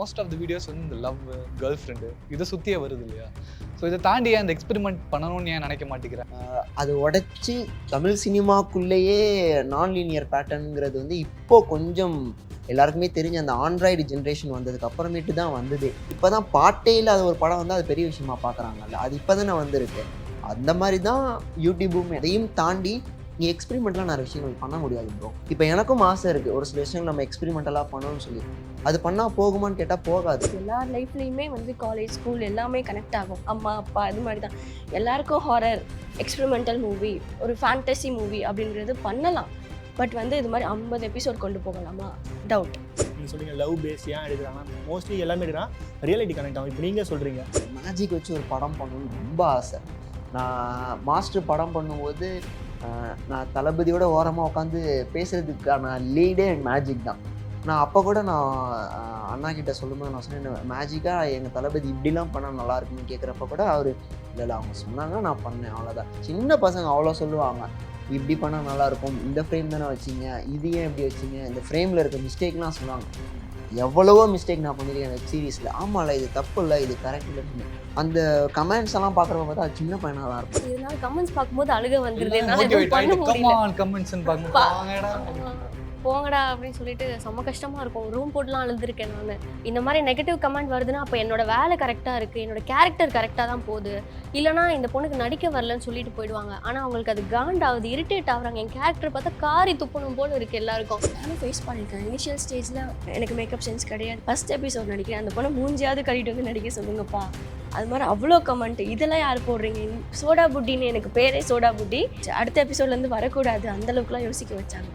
Most of the videos வந்து இந்த love girl friend இதை சுற்றியே வருது இல்லையா? ஸோ இதை தாண்டி ஏன் அந்த எக்ஸ்பெரிமெண்ட் பண்ணணும்னு ஏன் நினைக்க மாட்டேங்கிறேன் அது உடைச்சி தமிழ் சினிமாக்குள்ளேயே நான் லீனியர் பேட்டர்னுங்கிறது வந்து இப்போ கொஞ்சம் எல்லாருக்குமே தெரிஞ்ச அந்த ஆண்ட்ராய்டு ஜென்ரேஷன் வந்ததுக்கு அப்புறமேட்டு தான் வந்தது. இப்போ தான் பாட்டே இல்லாத ஒரு படம் வந்து அது பெரிய விஷயமா பார்க்குறாங்கல்ல. அது இப்போ தானே வந்திருக்கு. அந்த மாதிரி தான் யூடியூபும் எதையும் தாண்டி நீ எக்ஸ்பெரிமெண்ட்லாம் நிறைய விஷயங்கள் பண்ண முடியாது ப்ரோ இப்போ எனக்கும் ஆசை இருக்குது ஒரு சில விஷயங்கள் நம்ம எக்ஸ்பெரிமெண்டலாக பண்ணணும்னு சொல்லி. அது பண்ணால் போகுமான்னு கேட்டால் போகாது. எல்லார் லைஃப்லேயுமே வந்து காலேஜ் ஸ்கூல் எல்லாமே கனெக்ட் ஆகும். அம்மா அப்பா இது மாதிரி தான் எல்லாருக்கும் ஹாரர் எக்ஸ்பெரிமெண்டல் மூவி ஒரு ஃபேண்டசி மூவி அப்படின்றது பண்ணலாம். பட் வந்து இது மாதிரி ஐம்பது எபிசோட் கொண்டு போகலாமா? டவுட் நீங்கள் சொல்றீங்க லவ் பேஸ் ஏன் எடுக்கிறாங்க மோஸ்ட்லி எல்லாமே எடுக்கிறான் ரியாலிட்டி கனெக்ட் ஆகும். இப்போ நீங்கள் சொல்கிறீங்க மேஜிக் வச்சு ஒரு படம் பண்ணணும்னு ரொம்ப ஆசை. நான் மாஸ்டர் படம் பண்ணும்போது நான் தளபதியோட ஓரமாக உட்காந்து பேசுறதுக்கான லீடே மேஜிக் தான். நான் அப்போ கூட நான் அண்ணா கிட்ட சொல்லும்போது நான் சொன்னேன் மேஜிக்காக எங்கள் தளபதி இப்படிலாம் பண்ணால் நல்லா இருக்குன்னு கேட்குறப்ப கூட அவர் இல்லை இல்லை அவங்க சொன்னாங்க நான் பண்ணேன் அவ்வளோதான் சின்ன பசங்க அவ்வளோ சொல்லுவாங்க இப்படி பண்ணால் நல்லா இருக்கும் இந்த ஃப்ரேம் தானே வச்சீங்க இது ஏன் இப்படி வச்சீங்க? இந்த ஃப்ரேமில் இருக்க மிஸ்டேக்லாம் சொன்னாங்க எவ்வளவோ மிஸ்டேக் நான் பண்ணியிருக்கேன் வெப் சீரிஸில் ஆமாம்ல இது தப்பு இல்லை இது கரெக்ட் இல்லை அந்த கமெண்ட்ஸ் எல்லாம் பார்க்குறப்ப பார்த்தா அது சின்ன பையனாக தான் இருக்கும். இருந்தாலும் கமெண்ட்ஸ் பார்க்கும்போது அழுக வந்துருது பார்க்கும்போது. போங்கடா அப்படின்னு சொல்லிட்டு செம்ம கஷ்டமா இருக்கும். ரூம் போட்டுலாம் அழுதுருக்கேன் நான். இந்த மாதிரி நெகட்டிவ் கமெண்ட் வருதுன்னா அப்போ என்னோட வேலை கரெக்டாக இருக்கு. என்னோட கேரக்டர் கரெக்டாக தான் போகுது. இல்லைனா இந்த பொண்ணுக்கு நடிக்க வரலன்னு சொல்லிட்டு போயிடுவாங்க. ஆனால் அவங்களுக்கு அது காண்டாவது இரிட்டேட் ஆகுறாங்க. என் கேரக்டர் பார்த்தா காரி துப்பணும் போல இருக்கு எல்லாருக்கும். நானும் ஃபேஸ் பண்ணியிருக்கேன் இனிஷியல் ஸ்டேஜில் எனக்கு மேக்கப் சென்ஸ் கிடையாது. ஃபர்ஸ்ட் எபிசோட் நடிக்கிறேன். அந்த பொண்ணை மூஞ்சியாவது கழிட்டு வந்து நடிக்க சொல்லுங்கப்பா. அது மாதிரி அவ்வளோ கமெண்ட் இதெல்லாம் யார் போடுறீங்க? சோடா புட்டின்னு எனக்கு பேரே சோடா புட்டி. அடுத்த எபிசோட்லேருந்து வரக்கூடாது. அந்தளவுக்குலாம் யோசிக்க வச்சாங்க.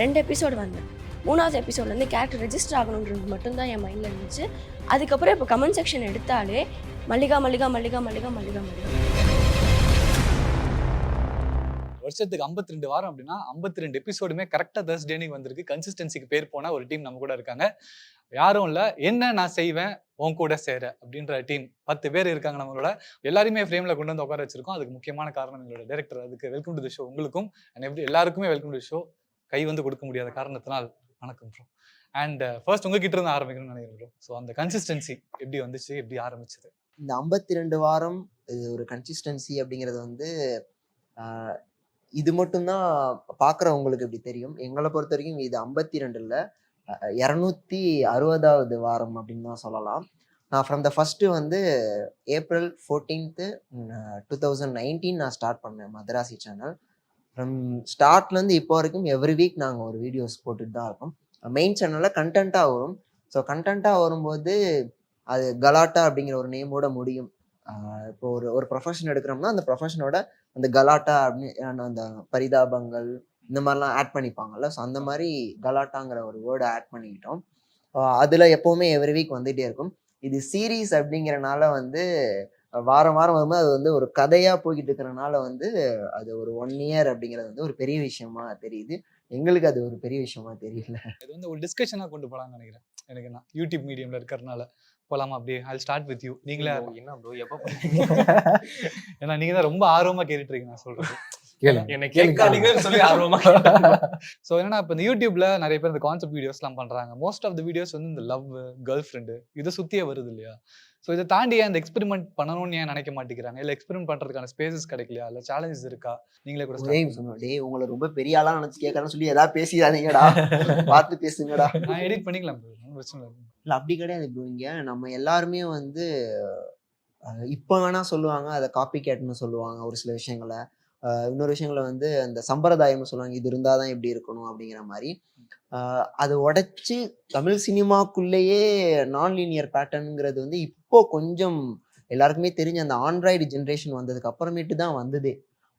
ரெண்டு எபிசோடு வந்தேன். மூணாவது எபிசோட்லேருந்து கேரக்டர் ரெஜிஸ்டர் ஆகணுன்றது மட்டும்தான் என் மைண்டில் இருந்துச்சு. அதுக்கப்புறம் இப்போ கமெண்ட் செக்ஷன் எடுத்தாலே மல்லிகா மல்லிகா மல்லிகா மல்லிகா மல்லிகா மல்லிகா. வருஷத்துக்கு 52 ரெண்டு வாரம் அப்படின்னா 52 ரெண்டு எபிசோடுமே கரெக்டாக தர்ஸ்டேனிக்கு வந்திருக்கு. கன்சிஸ்டன்சிக்கு பேர் போனால் ஒரு டீம் நம்ம கூட இருக்காங்க. யாரும் இல்லை என்ன நான் செய்வேன் உன் கூட சேர அப்படின்ற டீம் பத்து பேர் இருக்காங்க நம்மளோட. எல்லாருமே ஃப்ரேமில் கொண்டு வந்து உட்கார வச்சிருக்கோம். அதுக்கு முக்கியமான காரணம் எங்களோட டேரக்டர் அதுக்கு வெல்கம் டு ஷோ உங்களுக்கும் அண்ட் எப்படி எல்லாருக்குமே வெல்கம் டு ஷோ கை வந்து கொடுக்க முடியாத காரணத்தினால் வணக்கம் ப்ரோ அண்ட் ஃபர்ஸ்ட் உங்ககிட்ட இருந்து ஆரம்பிக்கணும்னு நினைக்கிறேன் ப்ரோ ஸோ அந்த கன்சிஸ்டன்சி எப்படி வந்துச்சு? எப்படி ஆரம்பிச்சது? இந்த ஐம்பத்தி ரெண்டு வாரம் இது ஒரு கன்சிஸ்டன்சி அப்படிங்கிறது வந்து இது மட்டும்தான் பார்க்குறவங்களுக்கு இப்படி தெரியும். எங்களை பொறுத்த வரைக்கும் இது ஐம்பத்தி ரெண்டில் இரநூத்தி அறுபதாவது வாரம் அப்படின்னு தான் சொல்லலாம். நான் ஃப்ரம் த ஃபஸ்ட்டு வந்து April fourteenth two thousand nineteen நான் ஸ்டார்ட் பண்ணேன் மதராசி சேனல் ஸ்டார்ட்லேருந்து இப்போ வரைக்கும் எவ்ரி வீக் நாங்கள் ஒரு வீடியோஸ் போட்டுட்டு தான் இருக்கோம். மெயின் சேனலில் கண்டென்ட்டாக வரும். ஸோ கண்டென்ட்டாக வரும்போது அது கலாட்டா அப்படிங்கிற ஒரு நேமோட முடியும். இப்போ ஒரு ஒரு ப்ரொஃபஷன் எடுக்கிறோம்னா அந்த ப்ரொஃபஷனோட அந்த கலாட்டா அப்படின்னு அந்த பரிதாபங்கள் இந்த மாதிரிலாம் ஆட் பண்ணிப்பாங்கல்ல. ஸோ அந்த மாதிரி கலாட்டாங்கிற ஒரு வேர்டை ஆட் பண்ணிக்கிட்டோம். அதில் எப்போவுமே எவ்ரி வீக் வந்துகிட்டே இருக்கும். இது சீரீஸ் அப்படிங்கிறனால வந்து வாரம் வாரம் வரும்போது அது வந்து ஒரு கதையா போய்கிட்டு இருக்கிறனால வந்து அது ஒரு ஒன் இயர் அப்படிங்கிறது வந்து ஒரு பெரிய விஷயமா தெரியுது. எங்களுக்கு அது ஒரு பெரிய விஷயமா தெரியல. இது வந்து ஒரு டிஸ்கஷனாக கொண்டு போகலாம்னு நினைக்கிறேன். எனக்கு நான் யூடியூப் மீடியம்ல இருக்கிறனால போலாமா அப்படியே? ஐ ஸ்டார்ட் வித் யூ நீங்களே என்ன ப்ரோ எப்போ ஏன்னா நீங்க தான் ரொம்ப ஆர்வமா கேட்டுட்டு இருக்கீங்க நான் சொல்றது. என்ன கேட்காதீங்கன்னு சொல்லி ஆர்வமா ஸோ என்னன்னா இப்போ இந்த யூடியூப்ல நிறைய பேர் இந்த கான்செப்ட் வீடியோஸ்லாம் பண்றாங்க. மோஸ்ட் ஆஃப் த வீடியோஸ் வந்து இந்த லவ் கேர்ள் ஃப்ரெண்டு இதை சுத்தியே வருது இல்லையா? ஸோ இதை தாண்டி ஏன் இந்த எக்ஸ்பெரிமெண்ட் பண்ணணும்னு ஏன் நினைக்க மாட்டேங்கிறாங்க? இல்லை எக்ஸ்பெரிமெண்ட் பண்றதுக்கான ஸ்பேசஸ் கிடைக்கலையா? இல்லை சேலஞ்சஸ் இருக்கா? நீங்களே கூட நிமிஷம் டேய் உங்களை ரொம்ப பெரிய ஆளா நினைச்சு கேட்கறேன்னு சொல்லி ஏதாவது பேசிடாதீங்கடா. பார்த்து பேசுங்கடா. நான் எடிட் பண்ணிக்கலாம் பிரச்சனை இல்லை. அப்படி கிடையாது ப்ரோ இங்க நம்ம எல்லாருமே வந்து இப்போ வேணா சொல்லுவாங்க அதை காப்பி கேட்னு சொல்லுவாங்க ஒரு சில விஷயங்களை. இன்னொரு விஷயங்களை வந்து அந்த சம்பிரதாயம்னு சொல்லுவாங்க இது இருந்தாதான் இப்படி இருக்கணும் அப்படிங்கிற மாதிரி. அதை உடைச்சு தமிழ் சினிமாக்குள்ளேயே நான் லீனியர் பேட்டர்னுங்கிறது வந்து இப்போ கொஞ்சம் எல்லாருக்குமே தெரிஞ்ச அந்த ஆண்ட்ராய்டு ஜென்ரேஷன் வந்ததுக்கு அப்புறமேட்டு தான் வந்தது.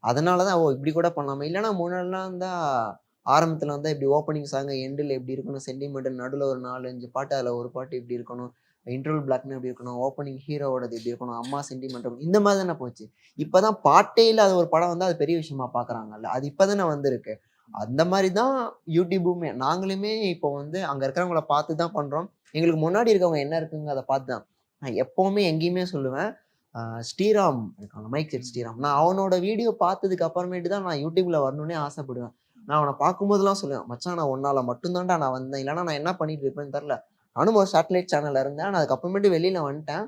அதனால தான் ஓ இப்படி கூட பண்ணலாமா. இல்லைன்னா முன்னாடிலாம் இருந்தால் ஆரம்பத்தில் வந்தால் இப்படி ஓப்பனிங் சாங் எண்டில் எப்படி இருக்கணும் சென்டிமெண்ட் நடுவில் ஒரு நாலஞ்சு பாட்டு அதில் ஒரு பாட்டு எப்படி இருக்கணும் இன்டர்வல் பிளாக்னு எப்படி இருக்கணும் ஓப்பனிங் ஹீரோவோடது எப்படி இருக்கணும் அம்மா சென்டிமெண்ட் இந்த மாதிரி தானே போச்சு. இப்போ தான் பாட்டே இல்லாத ஒரு படம் வந்து அது பெரிய விஷயமா பார்க்குறாங்கல்ல அது இப்போ தானே வந்திருக்கு. அந்த மாதிரி தான் யூடியூபுமே நாங்களுமே இப்போ வந்து அங்கே இருக்கிறவங்கள பார்த்து தான் பண்ணுறோம் எங்களுக்கு முன்னாடி இருக்கவங்க என்ன இருக்குங்க அதை பார்த்து தான். நான் எப்போவுமே எங்கேயுமே சொல்லுவேன் ஸ்ரீராம் மைக் செட் ஸ்ரீராம். நான் அவனோட வீடியோ பார்த்ததுக்கு அப்புறமேட்டு தான் நான் யூடியூப்ல வரணும்னே ஆசைப்படுவேன். நான் அவனை பார்க்கும்போதெல்லாம் சொல்லுவேன் மச்சான் நான் உன்னால மட்டும்தான்டா நான் வந்தேன். இல்லைன்னா நான் என்ன பண்ணிட்டு இருப்பேன்னு தெரில நானும் ஒரு சேட்டலைட் சேனல்ல இருந்தேன். நான் அதுக்கப்புறமேட்டு வெளியில வந்துட்டேன்.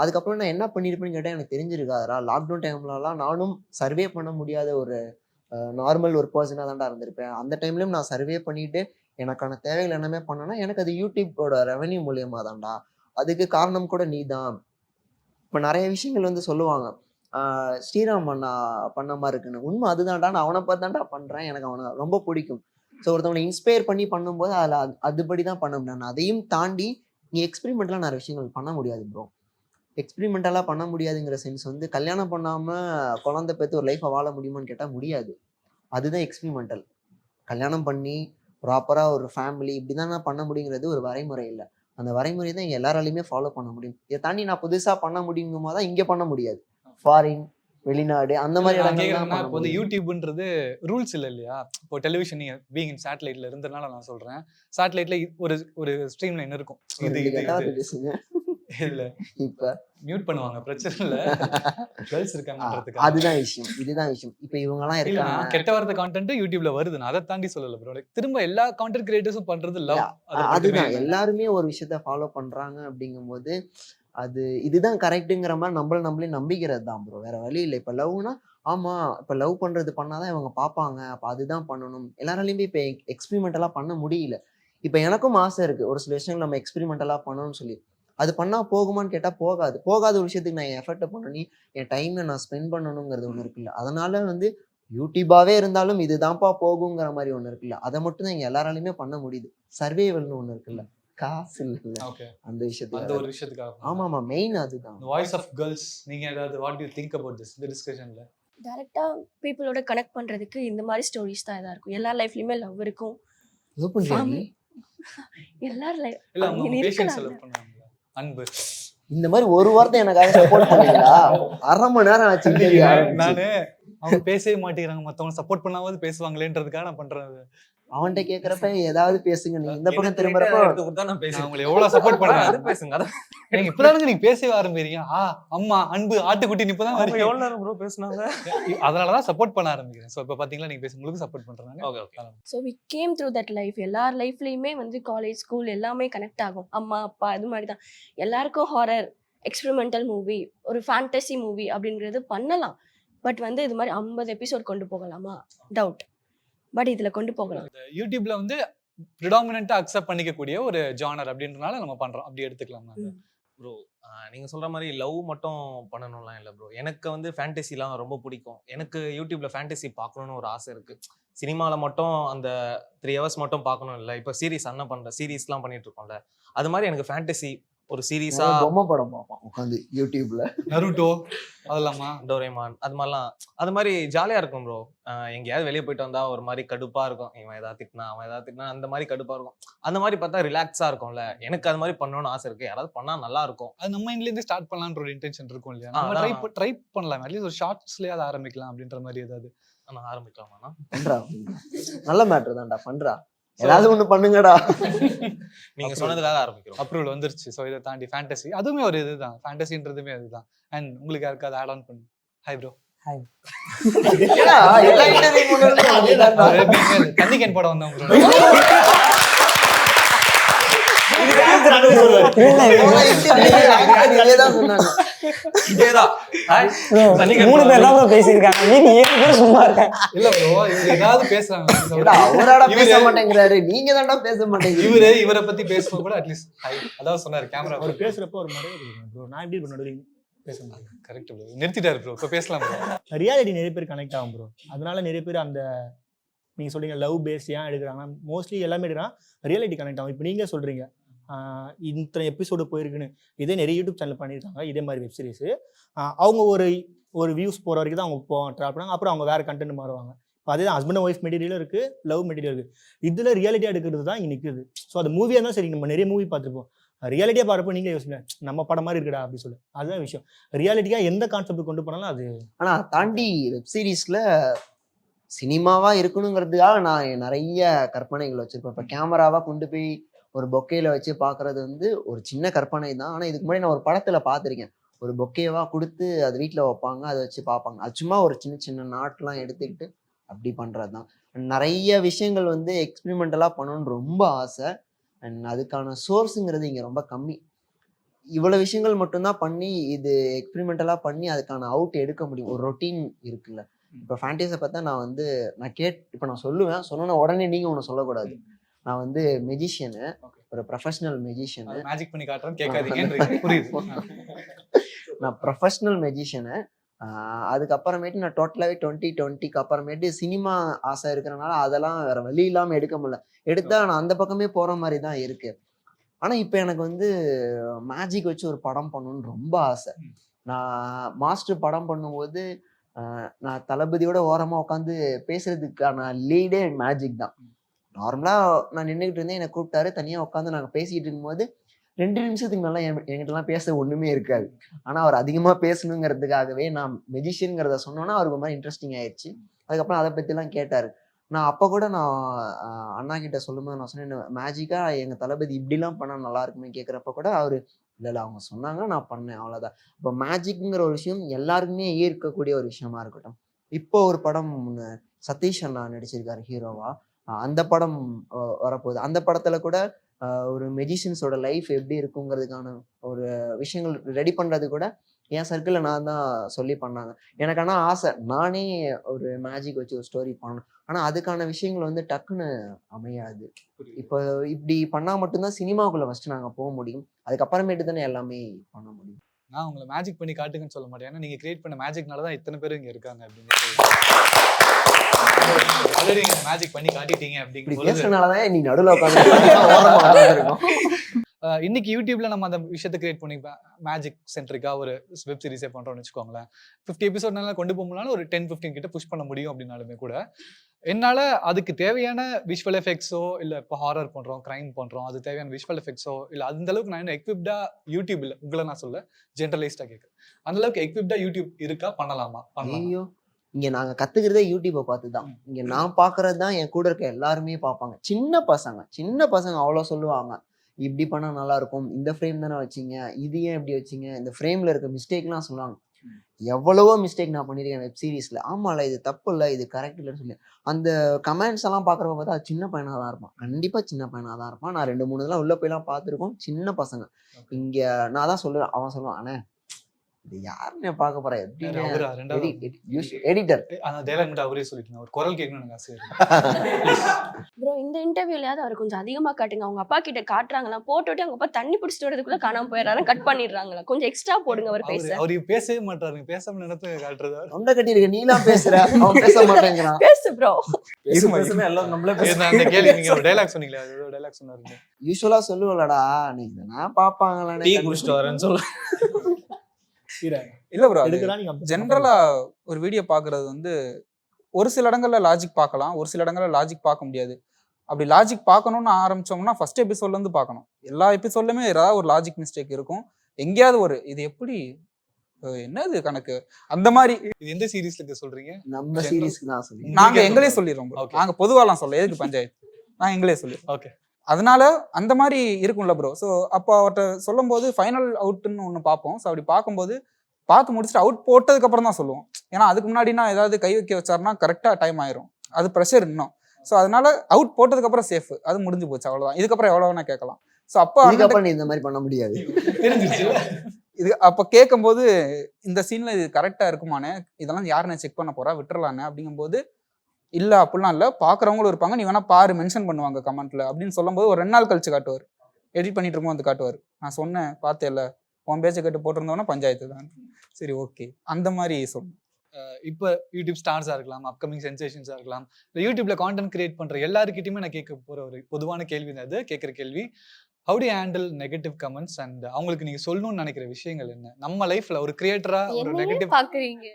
அதுக்கப்புறம் நான் என்ன பண்ணியிருப்பேன்னு கேட்டால் எனக்கு தெரிஞ்சிருக்காதரா லாக்டவுன் டைம்லலாம் நானும் சர்வே பண்ண முடியாத ஒரு நார்மல் ஒரு பர்சனாக தான்டா இருந்திருப்பேன். அந்த டைம்லயும் நான் சர்வே பண்ணிட்டு எனக்கான தேவைகள் என்னமே பண்ணேன்னா எனக்கு அது யூடியூப்போட ரெவன்யூ மூலியமா தான்டா அதுக்கு காரணம் கூட நீ தான் இப்போ நிறைய விஷயங்கள் வந்து சொல்லுவாங்க. ஸ்ரீராம் அண்ணா பண்ண மாதிரி இருக்குன்னு. உண்மை அதுதான்டா நான் அவனை பார்த்தாண்டா பண்ணுறேன் எனக்கு அவனை ரொம்ப பிடிக்கும். ஸோ ஒருத்தவனை இன்ஸ்பயர் பண்ணி பண்ணும்போது அதில் அது அதுபடி தான் பண்ண முடியும். நான் அதையும் தாண்டி நீ எக்ஸ்பெரிமெண்ட்லாம் நிறைய விஷயங்கள் பண்ண முடியாது ப்ரோ எக்ஸ்பெரிமெண்டலாக பண்ண முடியாதுங்கிற சென்ஸ் வந்து கல்யாணம் பண்ணாமல் குழந்தை பெற்று ஒரு லைஃப்பை வாழ முடியுமான்னு கேட்டால் முடியாது. அதுதான் எக்ஸ்பெரிமெண்டல் கல்யாணம் பண்ணி ப்ராப்பராக ஒரு ஃபேமிலி இப்படி தான் நான் பண்ண முடியுங்கிறது ஒரு வரைமுறை இல்லை. அந்த வரைமுறை தான் எல்லாராலையுமே ஃபாலோ பண்ண முடியும். இதை தாண்டி நான் புதுசாக பண்ண முடியுங்கும் தான் இங்கே பண்ண முடியாது. ஃபாரின் வெளிநாடு அந்த மாதிரி நான் இடங்கள் தான் கேக்குறேன்னா பண்ண இப்போ வந்து. யூடியூப்ன்றது ரூல்ஸ் இல்ல இல்லையா? இப்போ டெலிவிஷன் நீங்க பீங் இன் சேட்டலைட்ல இருந்தனால நான் சொல்றேன். சேட்டலைட்ல ஒரு ஒரு ஸ்ட்ரீம் லைன் இருக்கும் இது இல்ல. இப்ப? மியூட் பண்ணுவாங்க பிரச்சனை இல்ல. கேர்ள்ஸ் இருக்காங்கன்றதுக்கு அதுதான் விஷயம் இதுதான் விஷயம். இப்ப இவங்க எல்லாம் இருக்காங்க. கெட்ட வார்த்தை கான்டென்ட் யூடியூப்ல வருது நான் அதை தாண்டி சொல்லல ப்ரோ திரும்ப எல்லா கான்டென்ட் கிரியேட்டர்ஸும் பண்றது லவ் அதுதான். எல்லாருமே ஒரு விஷயத்த ஃபாலோ பண்றாங்க அப்படிங்கும்போது அது இதுதான் கரெக்ட்டுங்கிற மாதிரி நம்மள நம்மளே நம்பிக்கிறது தான் ப்ரோ வேற வழி இல்லை. இப்ப லவ்னா ஆமா இப்ப லவ் பண்றது பண்ணாதான் இவங்க பார்ப்பாங்க. அப்ப அதுதான் பண்ணணும். எல்லாராலையுமே இப்ப எக்ஸ்பெரிமெண்டலா பண்ண முடியல. இப்ப எனக்கும் ஆசை இருக்கு. ஒரு சில விஷயங்கள் நம்ம எக்ஸ்பெரிமெண்டலா பண்ணணும்னு சொல்லி. அது பண்ணா போகுமான்னு கேட்டா போகாது. போகாத ஒரு விஷயத்துக்கு நான் எஃபர்ட்டை பண்ணி என் டைமை நான் ஸ்பெண்ட் பண்ணணுங்கிறது ஒன்று இருக்குல்ல அதனால வந்து யூடியூபாவே இருந்தாலும் இதுதான்ப்பா போகுங்கிற மாதிரி ஒன்று இருக்குல்ல அதை மட்டும் தான் இங்க எல்லாராலையுமே பண்ண முடியுது. சர்வேவல்னு ஒன்று இருக்குல்ல காசு ஓகே அந்த அந்த விஷயத்துக்கு ஒரு விஷயத்துக்காக. ஆமா ஆமா மெயின் அதுதான் வாய்ஸ் ஆஃப் கேர்ள்ஸ் நீங்க ஏதாவது what you think about this இந்த டிஸ்கஷன்ல டேரெக்டாக பீப்புளோட கனெக்ட் பண்ணுறதுக்கு இந்த மாதிரி ஸ்டோரிஸ் தான் இதாக இருக்கும். எல்லார் லைஃப்லையுமே லவ் இருக்கும். லவ்? எல்லார் லைஃப் இல்ல அவங்க பேஷன்ஸ் பண்ணுவாங்க அன்பு இந்த மாதிரி ஒரு வார்த்தை எனக்காக சப்போர்ட் பண்ணீங்களா அரை மணி நேரம் ஆச்சு. நானு அவங்க பேசவே மாட்டேங்கிறாங்க மத்தவங்க சப்போர்ட் பண்ணாவது பேசுவாங்களேன்றதுக்காக நான் பண்றேன் அது. அவன்கிட்ட கேக்குறப்ப ஏதாவது பேசுங்க. நீ இந்த பக்கம் திரும்புறப்போ நான் பேசுவேன். உங்களை எவ்வளவு சப்போர்ட் அது பண்றேன் பேசுங்க அதான். நீங்க இப்பதான் நீங்க பேசவே ஆரம்பிக்கிறீங்க. ஆ அம்மா அன்பு ஆட்டுக்குட்டி நீ இப்பதான் வரீங்க எவ்வளவு நேரம் ப்ரோ பேசுனாங்க? அதனாலதான் சப்போர்ட் பண்ண ஆரம்பிக்கிறேன். சோ இப்ப பாத்தீங்களா நீங்க பேச உங்களுக்கு சப்போர்ட் பண்றாங்க okay okay so we came through that life எல்லார் லைஃப்லையுமே வந்து காலேஜ் ஸ்கூல் எல்லாமே கனெக்ட் ஆகும். அம்மா அப்பா இது மாதிரி தான். எல்லாருக்கும் ஹாரர் எக்ஸ்பெரிமெண்டல் மூவி ஒரு ஃபேண்டசி மூவி அப்படிங்கிறது பண்ணலாம். பட் வந்து இது மாதிரி ஐம்பது எபிசோட் கொண்டு போகலாமா? டவுட் பட் இதில் கொண்டு போகலாம். யூடியூப்ல வந்து ப்ரிடாமினா அக்செப்ட் பண்ணிக்கக்கூடிய ஒரு ஜானர் அப்படின்றனால நம்ம பண்றோம். அப்படி எடுத்துக்கலாம். ப்ரோ நீங்க சொல்ற மாதிரி லவ் மட்டும் பண்ணணும்லாம் இல்லை ப்ரோ எனக்கு வந்து ஃபேண்டசிலாம் ரொம்ப பிடிக்கும். எனக்கு யூடியூப்ல ஃபேண்டசி பார்க்கணும்னு ஒரு ஆசை இருக்கு. சினிமாவில் மட்டும் அந்த த்ரீ ஹவர்ஸ் மட்டும் பார்க்கணும் இல்லை. இப்போ சீரிஸ் அண்ணன் பண்ற சீரிஸ்லாம் பண்ணிட்டு இருக்கோம்ல. அது மாதிரி எனக்கு ஃபேண்டசி ஒரு சீரீஸா நிறைய பொம்மை படம் பார்ப்பான் உட்காந்து யூடியூப்ல. நருட்டோ அதெல்லாமா? டோரேமான் அது மாதிரிலாம். அது மாதிரி ஜாலியா இருக்கும் ப்ரோ எங்கேயாவது வெளியே போயிட்டு வந்தா ஒரு மாதிரி கடுப்பா இருக்கும். இவன் ஏதாவது திட்டினா அவன் ஏதாவது திட்டினா அந்த மாதிரி கடுப்பா இருக்கும். அந்த மாதிரி பார்த்தா ரிலாக்ஸா இருக்கும்ல. எனக்கு அது மாதிரி பண்ணணும்னு ஆசை இருக்கு. யாராவது பண்ணா நல்லா இருக்கும். அது நம்ம இன்ல இருந்து ஸ்டார்ட் பண்ணலாம்ன்ற ஒரு இன்டென்ஷன் இருக்கும் இல்லையா? நம்ம ட்ரை. ட்ரை பண்ணலாம். அட்லீஸ்ட் ஒரு ஷார்ட்ஸ்லயே அதை ஆரம்பிக்கலாம் அப்படின்ற மாதிரி ஏதாவது. நான் ஆரம்பிக்கலாமா பண்றா நல்ல மேட்ரு தான்டா பண்றா. ஏதாவது ஒண்ணு பண்ணுங்கடா. நீங்க சொன்னதுக்காக ஆரம்பிக்கிறோம். அப்ரூவல் வந்துருச்சு. ஸோ இதை தாண்டி ஃபேண்டசி அதுவுமே ஒரு இதுதான். ஃபேண்டசின்றதுமே அதுதான். அண்ட் உங்களுக்கு யாருக்காவது ஆட் ஆன் பண்ணு. ஹாய் ப்ரோ அதேதான்டா. தண்ணி கேன் போட இதேதான் சொன்னாங்க. இதேதான். மூணு பேர் தான் பேசியிருக்காங்க. மீதி ஏழு பேர் சும்மா இருக்காங்க இல்ல ப்ரோ இவர் ஏதாவது பேசுறாங்க. அவராடா பேச மாட்டேங்கிறாரு. நீங்க தான்டா பேச மாட்டேங்கிறீங்க. இவரு இவரை பத்தி பேசும்போது கூட அட்லீஸ்ட் அதாவது சொன்னாரு கேமரா அவர் பேசுறப்போ ஒரு மரியாதை ப்ரோ. நான் எப்படி நடுவில் பேச முடியும்? Correct bro. நிறுத்திட்டாரு ப்ரோ. இப்போ பேசலாம் bro. ரியாலிட்டி நிறைய பேர் கனெக்ட் ஆகும் ப்ரோ. அதனால நிறைய பேர் அந்த நீங்கள் சொல்றீங்க லவ் பேஸ் ஏன் எடுக்கிறாங்கன்னா மோஸ்ட்லி எல்லாமே எடுக்கிறான் ரியாலிட்டி கனெக்ட் ஆகும். இப்போ நீங்கள் சொல்கிறீங்க இத்தனை எபிசோடு போயிருக்குன்னு இதே நிறைய யூடியூப் சேனல் பண்ணியிருக்காங்க இதே மாதிரி வெப் சீரிஸ் அவங்க ஒரு ஒரு வியூஸ் போகிற வரைக்கும் தான் அவங்க போ ட்ராப் பண்ணாங்க. அப்புறம் அவங்க வேறு கண்டென்ட் மாறுவாங்க. இப்போ அதே தான் ஹஸ்பண்ட் ஒய்ஃப் மெட்டீரியலும் இருக்குது லவ் மெட்டீரியல் இருக்குது இதில் ரியாலிட்டியாக எடுக்கிறது தான் இங்கே நிற்குது ஸோ அது மூவியாக இருந்தால் சரி நம்ம நிறைய மூவி பார்த்துருப்போம். ரியாலிட்டியாக பார்ப்போம் நீங்கள் யோசிங்க. நம்ம படம் மாதிரி இருக்குடா அப்படின்னு சொல்லு. அதுதான் விஷயம். ரியாலிட்டியாக எந்த கான்செப்ட் கொண்டு போனாலும் அது ஆனால் தாண்டி வெப் சீரிஸில் சினிமாவாக இருக்கணுங்கிறதுக்காக நான் நிறைய கற்பனைகள் வச்சுருப்பேன். இப்போ கேமராவாக கொண்டு போய் ஒரு பொக்கேல வச்சு பாக்குறது வந்து ஒரு சின்ன கற்பனை தான். ஆனா இதுக்கு முன்னாடி நான் ஒரு படத்துல பார்த்திருக்கேன் ஒரு பொக்கேவா கொடுத்து அது வீட்ல வைப்பாங்க அதை வச்சு பார்ப்பாங்க அது சும்மா ஒரு சின்ன சின்ன நாட்லாம் எடுத்துக்கிட்டு அப்படி பண்றது தான். நிறைய விஷயங்கள் வந்து எக்ஸ்பெரிமெண்டலா பண்ணணும்னு ரொம்ப ஆசை. அண்ட் அதுக்கான சோர்ஸுங்கிறது இங்கே ரொம்ப கம்மி. இவ்வளோ விஷயங்கள் மட்டும்தான் பண்ணி இது எக்ஸ்பெரிமெண்டலாக பண்ணி அதுக்கான அவுட் எடுக்க முடியும். ஒரு ரொட்டீன் இருக்குல்ல. இப்போ ஃபேண்டஸை பார்த்தா நான் வந்து நான் கேட் இப்போ நான் சொல்லுவேன். சொன்னோன்னா உடனே நீங்கள் ஒன்று சொல்லக்கூடாது. நான் வந்து மெஜிஷியனு. ஒரு ப்ரொஃபஷனல் மெஜிஷியனு மேஜிக் பண்ணி கேட்காதீங்கன்றீங்க புரியுது. நான் ப்ரொஃபஷனல் மெஜிஷியனு அதுக்கப்புறமேட்டு நான் டோட்டலாகவே டுவெண்ட்டி டுவெண்ட்டிக்கு அப்புறமேட்டு சினிமா ஆசை இருக்கிறனால அதெல்லாம் வேற வழி இல்லாமல் எடுக்க முடியல. எடுத்தா நான் அந்த பக்கமே போகிற மாதிரி தான் இருக்கு. ஆனால் இப்போ எனக்கு வந்து மேஜிக் வச்சு ஒரு படம் பண்ணணும்னு ரொம்ப ஆசை. நான் மாஸ்டர் படம் பண்ணும்போது நான் தளபதியோட ஓரமாக உட்காந்து பேசுறதுக்கான லீடே மேஜிக் தான். நார்மலாக நான் நின்றுக்கிட்டு இருந்தேன் என்னை கூப்பிட்டாரு. தனியாக உட்காந்து நாங்கள் பேசிக்கிட்டு இருக்கும்போது ரெண்டு நிமிஷத்துக்கு மேலே என் என்கிட்டலாம் பேச ஒன்றுமே இருக்காது. ஆனால் அவர் அதிகமாக பேசணுங்கிறதுக்காகவே நான் மெஜிஷியனுங்கிறத சொன்னோன்னா அவருக்கு ஒரு மாதிரி இன்ட்ரெஸ்டிங் ஆயிடுச்சு அதுக்கப்புறம் அதை பற்றிலாம் கேட்டார். நான் அப்போ கூட நான் அண்ணா கிட்ட சொல்லும்போது நான் சொன்னேன் மேஜிக்காக எங்கள் தளபதி இப்படிலாம் பண்ணால் நல்லா இருக்குமே? கேட்குறப்ப கூட அவர் இல்லை இல்லை அவங்க சொன்னாங்க நான் பண்ணேன் அவ்வளோதான் இப்போ மேஜிக்குங்கிற ஒரு விஷயம் எல்லாருக்குமே ஈர்க்கக்கூடிய ஒரு விஷயமா இருக்கட்டும். இப்போ ஒரு படம் ஒண்ணு சதீஷ் அண்ணா நடிச்சிருக்காரு ஹீரோவா அந்த படம் வரப்போகுது. அந்த படத்துல கூட ஒரு மெஜிஷியன்ஸோட லைஃப் எப்படி இருக்குங்கிறதுக்கான ஒரு விஷயங்கள் ரெடி பண்றது கூட என் சர்க்கிளில் நான் தான் சொல்லி பண்ணாங்க. எனக்கு ஆனால் ஆசை. நானே ஒரு மேஜிக் வச்சு ஒரு ஸ்டோரி பண்ணணும். ஆனால் அதுக்கான விஷயங்கள் வந்து டக்குன்னு அமையாது. இப்போ இப்படி பண்ணால் மட்டும்தான் சினிமாக்குள்ளே ஃபஸ்ட்டு நாங்கள் போக முடியும். அதுக்கப்புறமேட்டு தானே எல்லாமே பண்ண முடியும். நான் உங்களை மேஜிக் பண்ணி காட்டுங்கன்னு சொல்ல மாட்டேன். ஏன்னா நீங்க கிரியேட் பண்ண மேஜிக்னால தான் இத்தனை பேர் இங்க இருக்காங்க அப்படின்னு ஆல்ரெடி நீங்க மேஜிக் பண்ணி காட்டிட்டீங்க இப்படி அப்படிங்கும் பேசுறதுனால தான் நீ நடுவில் உட்காந்து இருக்கும் அஹ் இன்னைக்கு யூடியூப்ல நம்ம அந்த விஷயத்தை கிரியேட் பண்ணி மேஜிக் சென்ட்ரிக்கா ஒரு வெப் சீரிஸே பண்றோம்னு வச்சுக்கோங்களேன். ஃபிஃப்டி எபிசோட்னால கொண்டு போக முடியல ஒரு டென் ஃபிஃப்டின் கிட்ட புஷ் பண்ண முடியும் அப்படின்னாலுமே கூட என்னால அதுக்கு தேவையான விஷுவல் எஃபெக்ட்ஸோ இல்ல இப்போ ஹாரர் பண்றோம் கிரைம் பண்றோம் அது தேவையான விஷுவல் எஃபெக்ட்ஸோ இல்ல அந்த அளவுக்கு நான் இன்னும் எக்விப்டா யூடியூப் இல்ல உங்களை நான் சொல்ல ஜென்ரலைஸ்டா கேட்குறேன். அந்த அளவுக்கு எக்விப்டா யூடியூப் இருக்கா? பண்ணலாமா? பண்ணலாம்? இங்க நாங்க கத்துக்கிறதே யூடியூப்பை பார்த்து தான் இங்க நான் பாக்குறது தான் என் கூட இருக்க எல்லாருமே பார்ப்பாங்க. சின்ன பசங்க சின்ன பசங்க அவ்வளோ சொல்லுவாங்க. இப்படி பண்ணா நல்லா இருக்கும். இந்த ஃப்ரேம் தானே வச்சீங்க. இது ஏன் இப்படி வச்சீங்க? இந்த ஃப்ரேம்ல இருக்க மிஸ்டேக்லாம் சொல்லுவாங்க. எவ்வளவோ மிஸ்டேக் நான் பண்ணியிருக்கேன் வெப் சீரிஸ்ல ஆமால இது தப்பு இல்லை இது கரெக்ட் இல்லைன்னு சொல்லி. அந்த கமெண்ட்ஸ் எல்லாம் பாக்குறப்ப பார்த்தா அது சின்ன பையனா தான் இருப்பான். கண்டிப்பா சின்ன பையனா தான் இருப்பான். நான் ரெண்டு மூணு இதெல்லாம் உள்ள போய்லாம் பார்த்துருக்கோம். சின்ன பசங்க. இங்க நான் தான் சொல்லுவேன். அவன் சொல்லுவான் அண்ணே இது யாருன்னு பார்க்க போறேன். ரெண்டாவது எடிட்டர் அவரே குரல் கேட்கணும்னு ஆசை. ப்ரோ இந்த இன்டர்வியூலயாவது அவர் கொஞ்சம் அதிகமா காட்டுங்க. அவங்க அப்பா கிட்ட காட்டுறாங்களா போட்டுட்டு அவங்க அப்பா தண்ணி பிடிச்சிட்டு வரதுக்குள்ள காணாம போயிடுறாங்க. கட் பண்ணிடுறாங்களா கொஞ்சம் எக்ஸ்ட்ரா போடுங்க அவர் பேச அவரு பேசவே மாட்டாருங்க பேசாம நினைத்து காட்டுறது. தொண்டை கட்டி இருக்க நீலாம் பேசுற. அவன் பேச மாட்டேங்கிறான். பேசு ப்ரோ பேசு பேசுனா எல்லாம் நம்மளே இது அந்த கேள்வி நீங்க ஒரு டைலாக் சொன்னீங்களே அது டைலாக் சொன்னாருங்க. சொல்லுவலடா. நீ இதெல்லாம் பாப்பாங்களானே டீ குடிச்சிட்டு வரேன்னு சொல்ல இல்ல ப்ரோ ஜென்ரலா ஒரு வீடியோ பாக்குறது வந்து ஒரு சில இடங்கள்ல லாஜிக் பார்க்கலாம் ஒரு சில இடங்கள்ல லாஜிக் பார்க்க முடியாது. அப்படி லாஜிக் பார்க்கணும்னு ஆரம்பிச்சோம்னா ஃபர்ஸ்ட் எபிசோட்ல இருந்து பார்க்கணும். எல்லா எபிசோட்லயுமே ஏதாவது ஒரு லாஜிக் மிஸ்டேக் இருக்கும். எங்கேயாவது ஒரு இது எப்படி என்னது கணக்கு? அந்த மாதிரி. இது எந்த சீரீஸ்ல சொல்றீங்க? நம்ம சீரீஸ்க்கு தான் சொல்லி நாங்க எங்களே. சொல்லிடுறோம். நாங்க பொதுவாலாம் சொல்ல எதுக்கு பஞ்சாயத்து? நான் எங்களே சொல்லிடுறோம். ஓகே அதனால அந்த மாதிரி இருக்கும்ல ப்ரோ ஸோ அப்போ அவர்கிட்ட சொல்லும்போது ஃபைனல் அவுட்னு ஒன்று பார்ப்போம். ஸோ அப்படி பார்க்கும்போது பார்த்து முடிச்சுட்டு அவுட் போட்டதுக்கு அப்புறம் தான் சொல்லுவோம். ஏன்னா அதுக்கு முன்னாடினா ஏதாவது கை வைக்க வச்சாருன்னா கரெக்டாக டைம் ஆயிரும். அது ப்ரெஷர் இன்னும். ஸோ அதனால அவுட் போட்டதுக்கு அப்புறம் சேஃப் அது முடிஞ்சு போச்சு. அவ்வளோதான் இதுக்கப்புறம் எவ்வளோ வேணா கேட்கலாம். ஸோ அப்போ நீ இந்த மாதிரி பண்ண முடியாது. இது அப்போ கேட்கும்போது இந்த சீன்ல இது கரெக்டாக இருக்குமானே இதெல்லாம் யாருன்னு செக் பண்ண போறா? விட்டுறலானே அப்படிங்கும்போது இல்ல அப்படிலாம் இல்ல. பாக்குறவங்களும் இருப்பாங்க. நீ வேணா பாரு மென்ஷன் பண்ணுவாங்க கமெண்ட்ல அப்படின்னு சொல்லும்போது ஒரு ரெண்டு நாள் கழிச்சு காட்டுவார். எடிட் பண்ணிட்டு இருக்கும்போது வந்து காட்டுவார். நான் சொன்னேன் பார்த்தேல்ல உன் பேச்சை கேட்டு போட்டிருந்தோன்னா பஞ்சாயத்து தான். சரி ஓகே. அந்த மாதிரி சொன்னேன். இப்போ யூடியூப் ஸ்டார்ஸா இருக்கலாம் அப்கமிங் சென்சேஷன்ஸாக இருக்கலாம். இல்லை யூடியூப்ல கான்டென்ட் கிரியேட் பண்ற எல்லாருக்கிட்டையுமே நான் கேட்க போகிற ஒரு பொதுவான கேள்வி தான் அது. கேட்குற கேள்வி how to handle negative comments and அவங்களுக்கு நீங்க சொல்லணும்னு நினைக்கிற விஷயங்கள் என்ன? நம்ம லைஃப்ல ஒரு கிரியேட்டரா ஒரு நெகட்டிவ் பாக்குறீங்க.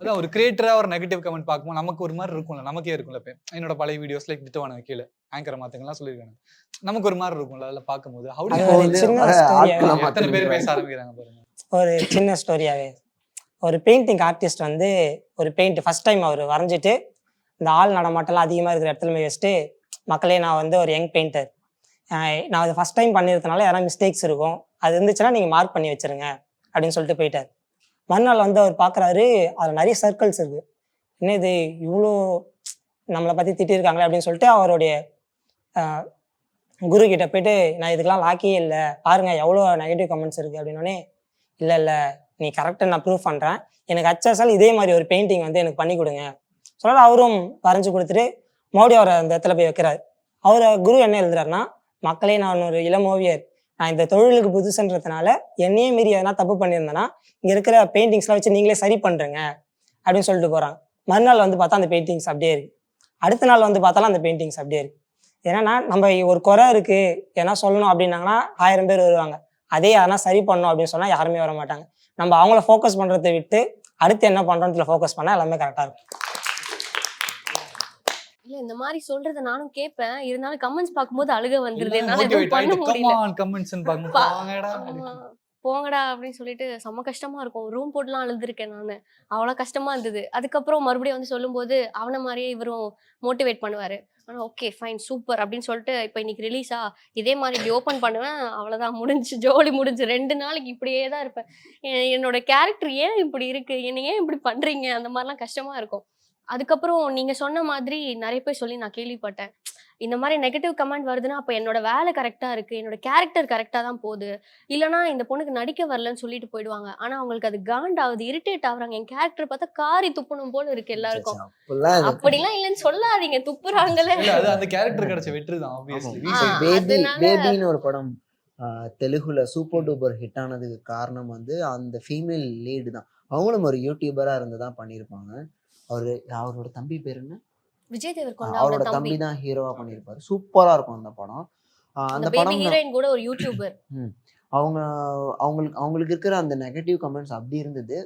அதான் ஒரு கிரியேட்டரா ஒரு நெகட்டிவ் கமெண்ட் பார்க்கும்போது நமக்கு ஒரு மாதிரி இருக்கும்ல நமக்கே இருக்கும்ல இப்போ. என்னோட பழைய வீடியோஸ்ல திட்டுவானுங்க கீழே. ஆங்கர் மாத்துங்கலாம் சொல்லியிருக்காங்க. நமக்கு ஒரு மாதிரி இருக்கும்ல அதில் பார்க்கும்போது. How do அது you- இப்போ ஒரு வந்து சின்ன வர story ஆட்களை ஆவே. எத்தனை பேர். பேச ஆரம்பிக்கிறாங்க பாருங்க. ஒரு சின்ன ஸ்டோரியாவே ஒரு பெயிண்டிங் ஆர்டிஸ்ட் வந்து ஒரு பெயிண்ட் ஃபர்ஸ்ட் டைம் அவர் வரைஞ்சிட்டு இந்த ஆள் நடமாட்டம்லாம் அதிகமாக இருக்கிற இடத்துல போய் வச்சுட்டு மக்களே நான் வந்து ஒரு யங் பெயிண்டர் நான் அது ஃபஸ்ட் டைம் பண்ணியிருக்கனால யாராவது மிஸ்டேக்ஸ் இருக்கும். அது இருந்துச்சுன்னா நீங்கள் மார்க் பண்ணி வச்சிருங்க அப்படின்னு சொல்லிட்டு போயிட்டார். மறுநாள் வந்து அவர் பார்க்குறாரு அதில் நிறைய சர்க்கிள்ஸ் இருக்குது என்ன இது இவ்வளோ நம்மளை பற்றி திட்டிருக்காங்களே அப்படின்னு சொல்லிட்டு அவருடைய குரு கிட்ட போயிட்டு நான் இதுக்கெல்லாம் லாக்கியே இல்லை. பாருங்க எவ்வளோ நெகட்டிவ் கமெண்ட்ஸ் இருக்குது அப்படின்னோடனே இல்லை இல்லை நீ கரெக்டாக நான் ப்ரூவ் பண்ணுறேன் எனக்கு அச்சாசால் இதே மாதிரி ஒரு பெயிண்டிங் வந்து எனக்கு பண்ணி கொடுங்க. சொன்னால அவரும் வரைஞ்சு கொடுத்துட்டு மறுபடியும் அவரை அந்த இடத்துல போய் வைக்கிறார். அவர் குரு என்ன எழுதுறாருன்னா மக்களே நான் ஒரு இளம் ஓவியர். நான் இந்த தொழிலுக்கு புதுசுன்றதுனால என்னையே மீறி எதனா தப்பு பண்ணியிருந்தேன்னா இங்கே இருக்கிற பெயிண்டிங்ஸ்லாம் வச்சு நீங்களே சரி பண்ணுறேங்க அப்படின்னு சொல்லிட்டு போகிறாங்க மறுநாள் வந்து பார்த்தா அந்த பெயிண்டிங்ஸ் அப்படியே இருக்கு. அடுத்த நாள் வந்து பார்த்தாலும் அந்த பெயிண்டிங்ஸ் அப்படியே இருக்கு. ஏன்னா நம்ம ஒரு குறை இருக்கு ஏன்னா சொல்லணும் அப்படின்னாங்கன்னா ஆயிரம் பேர் வருவாங்க. அதே யாருனா சரி பண்ணணும் அப்படின்னு சொன்னால் யாருமே வர மாட்டாங்க. நம்ம அவங்கள ஃபோக்கஸ் பண்ணுறதை விட்டு அடுத்து என்ன பண்ணுறோன்றதுல ஃபோக்கஸ் பண்ணால் எல்லாமே கரெக்டாக இருக்கும். இல்ல இந்த மாதிரி சொல்றத நானும் கேட்பேன் இருந்தாலும் கமெண்ட்ஸ் பார்க்கும்போது அழுக வந்துருது. என்னால எதுவும் பண்ண முடியல. பாங்கடா. அப்படின்னு சொல்லிட்டு செம்ம கஷ்டமா இருக்கும். ரூம் போட்டுலாம் அழுதுருக்கேன் நான். அவ்வளோ கஷ்டமா இருந்தது. அதுக்கப்புறம் மறுபடியும் வந்து சொல்லும்போது அவனை மாதிரியே இவரும் மோட்டிவேட் பண்ணுவாரு. ஆனா ஓகே ஃபைன் சூப்பர் அப்படின்னு சொல்லிட்டு இப்போ இன்னைக்கு ரிலீஸா இதே மாதிரி இப்படி ஓப்பன் பண்ணுவேன். அவ்வளோதான் முடிஞ்சு ஜோலி முடிஞ்சு. ரெண்டு நாளைக்கு இப்படியே தான் இருப்பேன். என்னோட கேரக்டர் ஏன் இப்படி இருக்கு? என்னை ஏன் இப்படி பண்றீங்க? அந்த மாதிரிலாம் கஷ்டமா இருக்கும். அதுக்கப்புறம் நீங்க சொன்ன மாதிரி நிறைய பேர் சொல்லி நான் கேள்விப்பட்டேன். இந்த மாதிரி நெகட்டிவ் கமெண்ட் வருதுன்னா அப்போ என்னோட வேலை கரெக்டா இருக்கு என்னோட கேரக்டர் கரெக்டா தான் போகுது. இல்லனா இந்த பொண்ணுக்கு நடிக்க வரலன்னு சொல்லிட்டு போயிடுவாங்க. ஆனா அவங்களுக்கு அது காண்டாகுது இரிட்டேட் ஆகுறாங்க. என் கேரக்டர் பார்த்தா காரி துப்பணும் போல இருக்கு எல்லாருக்கும். அப்படிலாம் இல்லைன்னு சொல்லாதீங்க துப்புறாங்களே. இல்ல அது அந்த கேரக்டர் கிடைச்ச வெற்றி தான் ஒரு படம் ஆஹ், தெலுங்குல சூப்பர் டூப்பர் ஹிட் ஆனதுக்கு காரணம் வந்து அந்த ஃபீமேல் லீடு தான். அவங்களும் ஒரு யூடியூபரா இருந்து தான் பண்ணியிருப்பாங்க. அவரு அவரோட தம்பி பேர் என்ன? விஜய் தேவர்கொண்டா அவரோட தம்பி. தான் ஹீரோவா பண்ணியிருப்பாரு. சூப்பரா இருக்கும் அந்த படம். அந்த படம் ஹீரோயின் கூட ஒரு யூடியூபர் அவங்க அவங்களுக்கு அவங்களுக்கு இருக்கிற அந்த நெகட்டிவ் கமெண்ட்ஸ் அப்படி இருந்தது.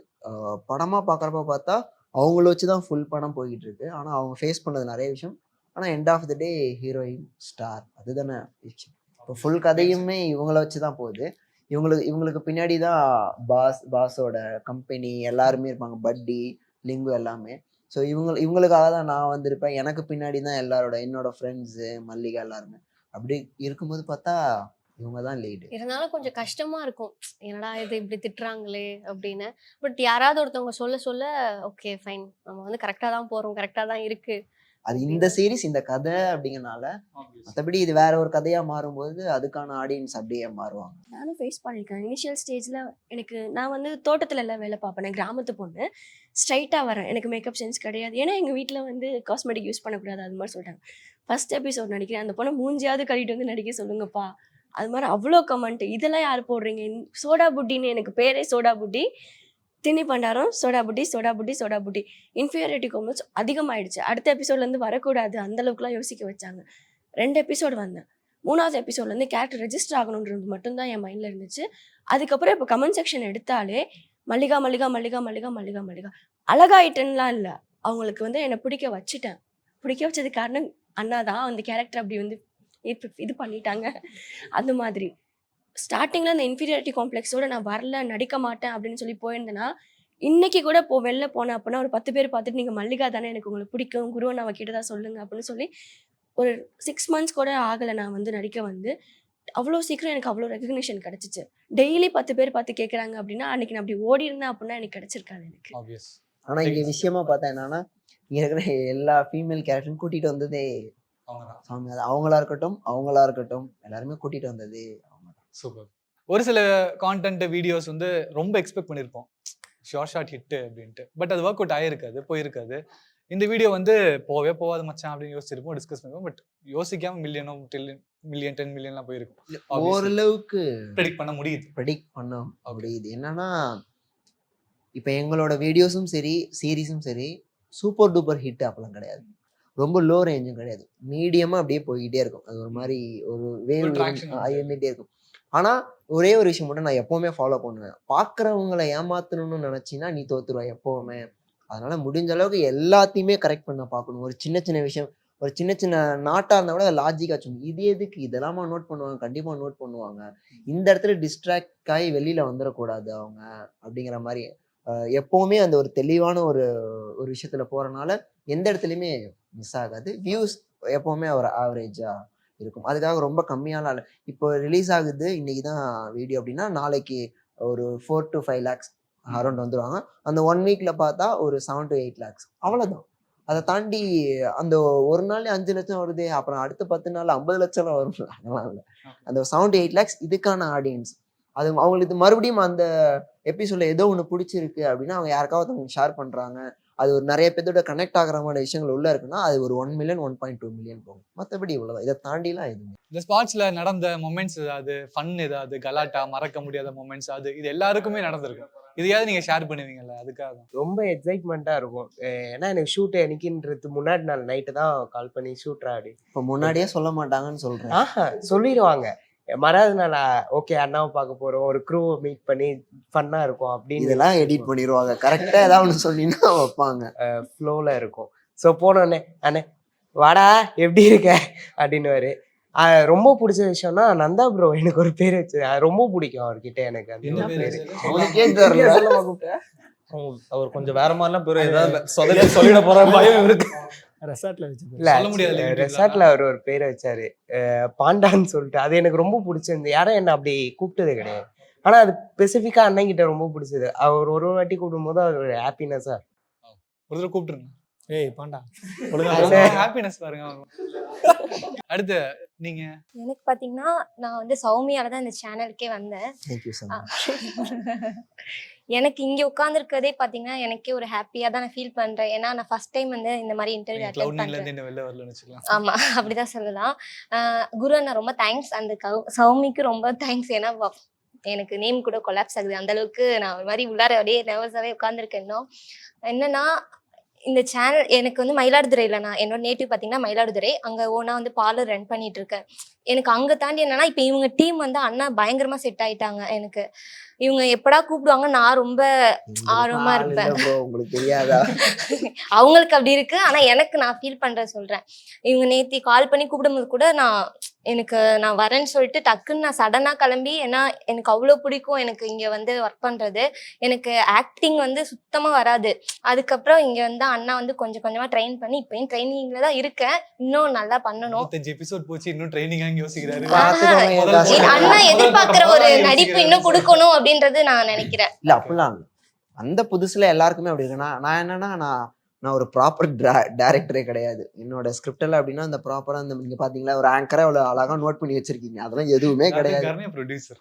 படமா பார்க்குறப்ப பார்த்தா அவங்கள வச்சு தான் ஃபுல் படம் போய்கிட்டு இருக்கு ஆனால் அவங்க ஃபேஸ் பண்ணது நிறைய விஷயம். ஆனால் end of the day heroine star அதுதானே விஷயம் இப்போ ஃபுல் கதையுமே இவங்கள வச்சு தான் போகுது. இவங்களுக்கு இவங்களுக்கு பின்னாடி தான் பாஸ் பாஸோட கம்பெனி எல்லாருமே இருப்பாங்க. பட்டி லிங்கு எல்லாமே. ஸோ இவங்க இவங்களுக்காக தான் நான் வந்திருப்பேன். எனக்கு பின்னாடி தான் எல்லாரோட என்னோட ஃப்ரெண்ட்ஸு மல்லிகா எல்லாருமே. அப்படி இருக்கும்போது பார்த்தா இவங்க தான் லீடு இருந்தாலும் கொஞ்சம் கஷ்டமா இருக்கும். என்னடா இது இப்படி திட்டுறாங்களே அப்படின்னு. பட் யாராவது ஒருத்தவங்க சொல்ல சொல்ல ஓகே ஃபைன் நம்ம வந்து கரெக்டாக தான் போகிறோம் கரெக்டாக தான் இருக்குது அது இந்த சீரிஸ் இந்த கதை அப்படிங்கறனால மற்றபடி இது வேற ஒரு கதையா மாறும்போது அதுக்கான ஆடியன்ஸ் அப்படியே மாறுவாங்க. நானும் ஃபேஸ் பண்ணியிருக்கேன். இனிஷியல் ஸ்டேஜில் எனக்கு நான் வந்து தோட்டத்துல எல்லாம் வேலை பார்ப்பேன். நான் கிராமத்து பொண்ணு. ஸ்ட்ரைட்டாக வரேன். எனக்கு மேக்கப் சென்ஸ் கிடையாது. ஏன்னா எங்கள் வீட்டில் வந்து காஸ்மெட்டிக் யூஸ் பண்ணக்கூடாது. அது மாதிரி சொல்லிட்டாங்க ஃபர்ஸ்ட் எபிசோட் நடிக்கிறேன். அந்த பொண்ணை மூஞ்சியாவது கழிட்டு வந்து நடிக்க சொல்லுங்கப்பா. அது மாதிரி அவ்வளோ கமெண்ட் இதெல்லாம் யார் போடுறீங்க? சோடா புட்டின்னு எனக்கு பேரே சோடா புட்டி. திணி பண்டாரம் சோடா புட்டி சோடா புட்டி சோடா புட்டி. இன்ஃபீரியாரிட்டி காம்ப்ளெக்ஸ் அதிகமாயிடுச்சு. அடுத்த எபிசோட்லேருந்து வரக்கூடாது. அந்த அளவுக்குலாம் யோசிக்க வச்சாங்க. ரெண்டு எபிசோடு வந்தேன். மூணாவது எபிசோட்லேருந்து கேரக்டர் ரெஜிஸ்டர் ஆகணுன்றது மட்டும்தான் என் மைண்டில் இருந்துச்சு. அதுக்கப்புறம் இப்போ கமெண்ட் செக்ஷன் எடுத்தாலே மல்லிகா மல்லிகா மல்லிகா மல்லிகா மல்லிகா மல்லிகா. அழகாயிட்டேன்லாம் இல்லை. அவங்களுக்கு வந்து என்னை பிடிக்க வச்சுட்டேன். பிடிக்க வச்சது காரணம் அண்ணா தான் அந்த கேரக்டர் அப்படி வந்து இது- இது பண்ணிட்டாங்க. அந்த மாதிரி. ஸ்டார்டிங்கில் அந்த இன்ஃபீரியாரிட்டி காம்ப்ளெக்ஸோட நான் வரல நடிக்க மாட்டேன் அப்படின்னு சொல்லி போயிருந்தேன்னா இன்னைக்கு கூட போ வெளில போனேன் அப்படின்னா ஒரு பத்து பேர் பார்த்துட்டு நீங்கள் மல்லிகா தானே எனக்கு உங்களுக்கு பிடிக்கும் குருவை நான் கேட்டதா சொல்லுங்க அப்படின்னு சொல்லி ஒரு சிக்ஸ் மந்த்ஸ் கூட ஆகலை நான் வந்து நடிக்க வந்து. அவ்வளோ சீக்கிரம் எனக்கு அவ்வளோ ரெகக்னிஷன் கிடச்சிச்சு. டெய்லி பத்து பேர் பார்த்து கேட்குறாங்க அப்படின்னா அன்னைக்கு நான் அப்படி ஓடி இருந்தேன் அப்படின்னா எனக்கு கிடைச்சிருக்காது எனக்கு. ஆப்வியஸ் ஆனா இங்க விஷயமா பார்த்தா என்னன்னா இங்க இருக்கிற எல்லா ஃபீமேல் கேரக்டரும் கூட்டிட்டு வந்ததே அவங்களா இருக்கட்டும் அவங்களா இருக்கட்டும் எல்லாருமே கூட்டிட்டு வந்ததே. தான் சூப்பர் ஒரு சில கான்டென்ட் வீடியோஸ் வந்து ரொம்ப எக்ஸ்பெக்ட் பண்ணியிருப்போம். ஷார்ட் ஷார்ட் ஹிட் அப்படின்ட்டு. பட் அது ஒர்க் அவுட் ஆயிருக்காது போயிருக்காது. இந்த வீடியோ வந்து போவே போகாது மச்சான் அப்படின்னு யோசிச்சிருப்போம் டிஸ்கஸ் பண்ணுவோம். பட் யோசிக்காம மில்லியனோ மில்லியன் டென் மில்லியன்லாம் போயிருக்கும். ஓரளவுக்கு ப்ரெடிக்ட் பண்ண முடியுது. ப்ரெடிக்ட் பண்ண முடியுது. என்னன்னா இப்போ எங்களோட வீடியோஸும் சரி சீரீஸும் சரி சூப்பர் டூப்பர் ஹிட் அப்பெல்லாம் கிடையாது. ரொம்ப லோ ரேஞ்சும் கிடையாது. மீடியமாக அப்படியே போய்கிட்டே இருக்கும். அது ஒரு மாதிரி ஒரு வேவ். இருந்துகிட்டே இருக்கும். ஆனால் ஒரே ஒரு விஷயம் மட்டும் நான் எப்போவுமே ஃபாலோ பண்ணுவேன். பார்க்குறவங்கள ஏமாத்தணும்னு நினச்சின்னா நீ தோத்துருவ எப்போவுமே. அதனால் முடிஞ்ச அளவுக்கு எல்லாத்தையுமே கரெக்ட் பண்ண பார்க்கணும். ஒரு சின்ன சின்ன விஷயம் ஒரு சின்ன சின்ன நாட்டாக இருந்தால் கூட லாஜிக்காக சொல்லணும். இது எதுக்கு? இதெல்லாமா நோட் பண்ணுவாங்க. கண்டிப்பாக நோட் பண்ணுவாங்க. இந்த இடத்துல டிஸ்ட்ராக்ட் ஆகி வெளியில் வந்துடக்கூடாது அவங்க அப்படிங்கிற மாதிரி. எப்போவுமே அந்த ஒரு தெளிவான ஒரு ஒரு விஷயத்தில் போகிறனால எந்த இடத்துலையுமே மிஸ் ஆகாது. வியூஸ் எப்போவுமே ஒரு ஆவரேஜாக இருக்கும். அதுக்காக ரொம்ப கம்மியாலாம் இல்லை இப்போ ரிலீஸ் ஆகுது இன்னைக்கு தான் வீடியோ அப்படின்னா நாளைக்கு ஒரு four to five lakhs around வந்துருவாங்க. அந்த ஒன் வீக்ல பார்த்தா ஒரு செவன் டு எயிட் லேக்ஸ் அவ்வளோதான் அதை தாண்டி அந்த ஒரு நாள் அஞ்சு லட்சம் வருது அப்புறம் அடுத்த பத்து நாள் ஐம்பது லட்சம் வரும். அதெல்லாம் இல்லை. அந்த செவன் எயிட் லேக்ஸ் இதுக்கான ஆடியன்ஸ் அது அவங்களுக்கு மறுபடியும் அந்த எபிசோட்ல ஏதோ ஒன்று பிடிச்சிருக்கு அப்படின்னா அவங்க யாருக்காவது அவங்க ஷேர் பண்றாங்க. அது ஒரு நிறைய பேர்த்தோட கனெக்ட் ஆகிற மாதிரி விஷயங்கள் உள்ள இருக்குன்னா அது ஒரு one million one point two million போகும். மற்றபடி இவ்வளவுதான். இதை தாண்டிலாம் எதுவுமே இந்த ஸ்பாட்ஸ்ல நடந்த மொமெண்ட்ஸ் ஏதாவது ஃபன் ஏதாவது கலாட்டா மறக்க முடியாத மொமெண்ட்ஸ் அது இது எல்லாருக்குமே நடந்திருக்கு. இதையாவது நீங்க ஷேர் பண்ணுவீங்கல்ல அதுக்காக. ரொம்ப எக்ஸைட்மெண்ட்டாக இருக்கும். ஏன்னா எனக்கு ஷூட் என்னைக்குன்றது முன்னாடி நாள் நைட்டு தான் கால் பண்ணி ஷூட் ஆடி இப்போ முன்னாடியே சொல்ல மாட்டாங்கன்னு சொல்றேன். ஆஹா சொல்லிடுவாங்க மறாவது நாள் ஓகே அண்ணாவை பார்க்க போகிறோம் ஒரு க்ரூவை மீட் பண்ணி ஃபன்னாக இருக்கும் அப்படின்னு இதெல்லாம் எடிட் பண்ணிடுவாங்க கரெக்டா ஏதாவது ஒன்று சொன்னீங்கன்னா வைப்பாங்க. ஃப்ளோவில் இருக்கும். ஸோ போனோடனே அண்ணே வாடா எப்படி இருக்க? அப்படின்னுவாரு. அஹ் ரொம்ப பிடிச்ச விஷயம்னா நந்தா ப்ரோ எனக்கு ஒரு பேர் வச்சு ரொம்ப பிடிக்கும் அவர்கிட்ட எனக்கு. அவர் கொஞ்சம் வேற மாதிரிலாம் பேர் ஏதாவது சொல்லிட போற பயம் இருக்கு ரெசார்ட்ல வச்சு இல்ல. ரெசார்ட்ல அவர் ஒரு பேரை வச்சாரு. பாண்டான்னு சொல்லிட்டு. அது எனக்கு ரொம்ப பிடிச்சிருந்து யாரும் என்ன அப்படி கூப்பிட்டது கிடையாது. ஆனா அது ஸ்பெசிஃபிக்கா அண்ணன் கிட்ட ரொம்ப பிடிச்சது. அவர் ஒரு வாட்டி கூப்பிடும் போது அது ஒரு ஹாப்பினஸா ஒரு தடவை கூப்பிட்டுருங்க ஏய் பாண்டா. ஹாப்பினஸ் பாருங்க அடுத்து நீங்க? எனக்கு பார்த்தீங்கன்னா நான் வந்து சௌமியால தான் இந்த சேனலுக்கே வந்தேன். எனக்கு இங்கே உட்காந்துருக்கதே பார்த்தீங்கன்னா எனக்கே ஒரு ஹாப்பியாக தான் நான் ஃபீல் பண்ணுறேன் ஏன்னா நான் ஃபர்ஸ்ட் டைம் வந்து இந்த மாதிரி இன்டர்வியூ அட்டன் கிளவுட் நைன்ல பண்ணுறேன் இருந்து என்ன வெளில வரலன்னு வச்சுக்கலாம். ஆமா அப்படிதான் சொல்லலாம். குரு அண்ணா ரொம்ப தேங்க்ஸ் அந்த சௌமிக்கு ரொம்ப தேங்க்ஸ் ஏன்னா எனக்கு நேம் கூட கொலாப்ஸ் ஆகுது. அந்த அளவுக்கு நான் ஒரு மாதிரி உள்ளார அப்படியே நர்வஸாவே உட்காந்துருக்கேன் என்னன்னா இந்த சேனல் எனக்கு வந்து மயிலாடுதுறையில் நான் என்னோட நேட்டிவ் பார்த்தீங்கன்னா மயிலாடுதுறை. அங்கே ஓனா வந்து பார்லர் ரன் பண்ணிட்டு இருக்கேன். எனக்கு அங்கே தாண்டி என்னன்னா இப்போ இவங்க டீம் வந்து அண்ணா பயங்கரமாக செட் ஆயிட்டாங்க எனக்கு. இவங்க எப்படா கூப்பிடுவாங்க நான் ரொம்ப ஆர்வமா இருப்பேன். அவங்களுக்கு அப்படி இருக்கு. ஆனா எனக்கு நான் ஃபீல் பண்ற சொல்றேன். இவங்க நேத்தி கால் பண்ணி கூப்பிடும்போது கூட நான் எனக்கு நான் வரேன்னு சொல்லிட்டு டக்குன்னு நான் சடனா கிளம்பி ஏன்னா எனக்கு அவ்வளோ பிடிக்கும் எனக்கு இங்க வந்து ஒர்க் பண்றது. எனக்கு ஆக்டிங் வந்து சுத்தமா வராது. அதுக்கப்புறம் இங்க வந்து அண்ணா வந்து கொஞ்சம் கொஞ்சமா ட்ரெயின் பண்ணி இப்பயும் ட்ரைனிங்ல தான் இருக்கேன். இன்னும் நல்லா பண்ணணும். எபிசோட் போச்சு இன்னும் ட்ரைனிங் யோசிக்கிறாரு. அண்ணா எதிர்பார்க்கிற ஒரு நடிப்பு. இன்னும் கொடுக்கணும் அப்படின்றது நான் நினைக்கிறேன். இல்ல அப்படிலாம். அந்த புதுசுல எல்லாருக்குமே அப்படி இருக்கு நான் நான் என்னன்னா நான் நான் ஒரு ப்ராப்பர் டேரக்டரே கிடையாது. என்னோட ஸ்கிரிப்டில் அப்படின்னா அந்த ப்ராப்பரா அந்த நீங்க பாத்தீங்களா ஒரு ஆங்கரா அவ்வளவு அழகா நோட் பண்ணி வச்சிருக்கீங்க. அதெல்லாம் எதுவுமே கிடையாது. ப்ரொடியூசர்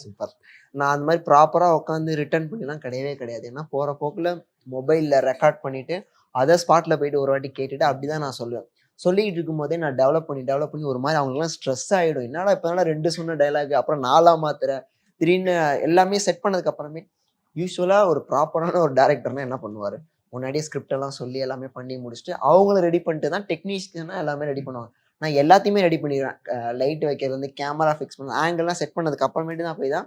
சூப்பர் நான் அந்த மாதிரி ப்ராப்பரா உட்காந்து ரிட்டர்ன் பண்ணிலாம் கிடையவே கிடையாது. ஏன்னா போற போக்குல மொபைல்ல ரெக்கார்ட் பண்ணிட்டு அதை ஸ்பாட்ல போயிட்டு ஒரு வாட்டி கேட்டுட்டு அப்படிதான் நான் சொல்லுவேன். சொல்லிட்டு இருக்கும் போதே நான் டெவலப் பண்ணி டெவலப் பண்ணி ஒரு மாதிரி அவங்களுக்குலாம் ஸ்ட்ரெஸ் ஆயிடும். என்னடா இப்போ ரெண்டு சொன்ன டைலாக் அப்புறம் நாலா மாத்திர திடீர்னு எல்லாமே செட் பண்ணதுக்கு அப்புறமே யூஸ்வலா ஒரு ப்ராப்பரான ஒரு டேரக்டர்னா என்ன பண்ணுவாரு? முன்னாடியே ஸ்கிரிப்டெல்லாம் சொல்லி எல்லாமே பண்ணி முடிச்சுட்டு அவங்கள ரெடி பண்ணிட்டு தான் டெக்னீஷியனாக எல்லாமே ரெடி பண்ணுவாங்க. நான் எல்லாத்தையுமே ரெடி பண்ணிடுவேன். லைட் வைக்கிறது வந்து கேமரா ஃபிக்ஸ் பண்ண ஆங்கிள்லாம் செட் பண்ணதுக்கு அப்புறமேட்டு தான் போய் தான்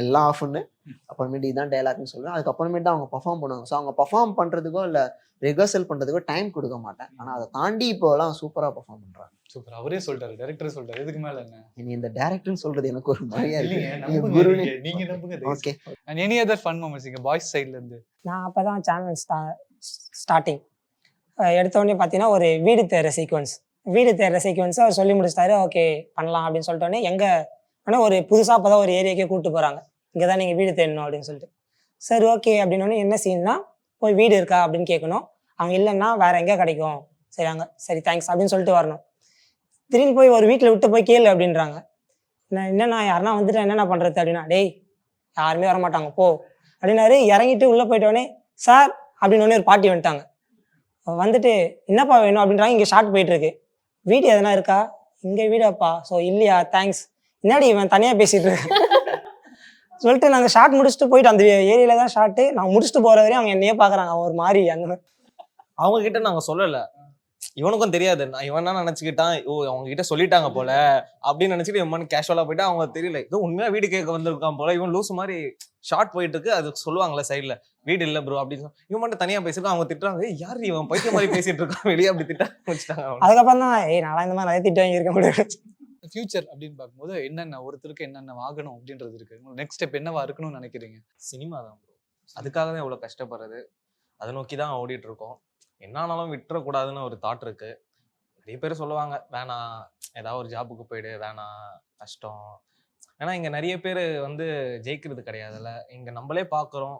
எல்லாம் ஆஃப் பண்ணு அப்புறமேட்டு இதுதான் டைலாக்னு சொல்லுவேன் அதுக்கப்புறமேட்டு தான் அவங்க பர்ஃபார்ம் பண்ணுவாங்க. ஸோ அவங்க பர்ஃபார்ம் பண்ணுறதுக்கோ இல்லை ரிஹர்சல் பண்ணுறதுக்கோ டைம் கொடுக்க மாட்டேன். ஆனால் அதை தாண்டி இப்போலாம் சூப்பராக பர்ஃபார்ம் பண்ணுறாங்க சூப்பர் அவரே சொல்லிட்டாரு டைரக்டர் சொல்லிட்டாரு இதுக்கு மேல என்ன? இனி இந்த டேரக்டர்னு சொல்றது எனக்கு ஒரு மாதிரியா இருக்கு. நீங்க. நீங்க நம்புங்க okay and any other fun moments இங்க பாய்ஸ் சைடுல இருந்து? நான் அப்போ தான் சேனல் ஸ்டா ஸ்டார்டிங் எடுத்தோடனே பார்த்தீங்கன்னா ஒரு வீடு தேடுற சீக்வன்ஸ் வீடு தேடுற சீக்வன்ஸ் அவர் சொல்லி முடிச்சிட்டாரு. ஓகே பண்ணலாம் அப்படின்னு சொல்லிட்டோன்னே எங்கே ஆனால் ஒரு புதுசாக அப்போ தான் ஒரு ஏரியாக்கே கூப்பிட்டு போகிறாங்க இங்கே தான் நீங்கள் வீடு தேடணும் அப்படின்னு சொல்லிட்டு. சரி ஓகே அப்படின்னோடனே என்ன சீன்னா போய் வீடு இருக்கா? அப்படின்னு கேட்கணும் அவங்க இல்லைன்னா வேற எங்கே கிடைக்கும்? சரி அங்கே சரி தேங்க்ஸ் அப்படின்னு சொல்லிட்டு வரணும். திடீர்னு போய் ஒரு வீட்டில் விட்டு போய் கேளு அப்படின்றாங்க. நான் என்னண்ணா யாருன்னா வந்துட்டு என்னென்ன பண்ணுறது அப்படின்னா டேய் யாருமே வரமாட்டாங்க போ. அப்படின்னாரு. இறங்கிட்டு உள்ளே போயிட்டோடனே சார் அப்படின்னு ஒரு பாட்டி வந்துட்டாங்க. வந்துட்டு என்னப்பா வேணும்? அப்படின்றாங்க. இங்கே ஷார்ட் போயிட்டு இருக்கு. வீடு எதனா இருக்கா? இங்கே வீடாப்பா. ஸோ இல்லையா தேங்க்ஸ் என்னடி இவன் தனியாக பேசிட்டு இருக்க? சொல்லிட்டு நாங்கள் ஷார்ட் முடிச்சுட்டு போயிட்டு அந்த ஏரியால தான் ஷார்ட்டு நான் முடிச்சுட்டு போகிற வரையும் அவங்க என்னையே பார்க்குறாங்க அவன் ஒரு மாதிரி அந்த அவங்க கிட்ட நாங்க சொல்லல. இவனுக்கும் தெரியாது. நான் இவன் நினைச்சுக்கிட்டான். ஓ அவங்க கிட்ட சொல்லிட்டாங்க போல. அப்படின்னு நினைச்சிட்டு இவன் கேஷுவலா போயிட்டு அவங்க தெரியல. ஏதோ உண்மையா வீடு கேட்க வந்திருக்கான் போல. இவன் லூஸ் மாதிரி ஷார்ட் போயிட்டு இருக்கு. அது சொல்லுவாங்கல்ல சைடுல வீடு இல்ல ப்ரோ அப்படின்னு இவன் மட்டும் தனியா பேசிருக்கான் அவங்க திட்டுறாங்க. "ஏய், யார் இவன் பைத்திய மாதிரி பேசிட்டு இருக்கான்? வெளியே அப்படி திட்ட வச்சுட்டாங்க. அதுக்கப்புறம் தான் ஏய் நான் இந்த மாதிரி நிறைய திட்டு வாங்கியிருக்க முடியாது. ஃபியூச்சர் அப்படின்னு பார்க்கும்போது என்னென்ன ஒருத்தருக்கு என்னென்ன ஆகணும் அப்படின்றது இருக்கு. நெக்ஸ்ட் ஸ்டெப் என்னவா இருக்கணும்னு நினைக்கிறீங்க? சினிமா தான் ப்ரோ அதுக்காக தான் இவ்வளவு கஷ்டப்படுறது. அதை நோக்கி தான் ஓடிட்டு இருக்கோம். என்ன ஆனாலும் விட்டுறக்கூடாதுன்னு ஒரு தாட் இருக்கு. நிறைய பேர் சொல்லுவாங்க வேணாம் ஏதாவது ஒரு ஜாபுக்கு போயிடு வேணாம் கஷ்டம். ஏன்னா இங்க நிறைய பேர் வந்து ஜெயிக்கிறது கிடையாதுல்ல இங்க நம்மளே பார்க்குறோம்.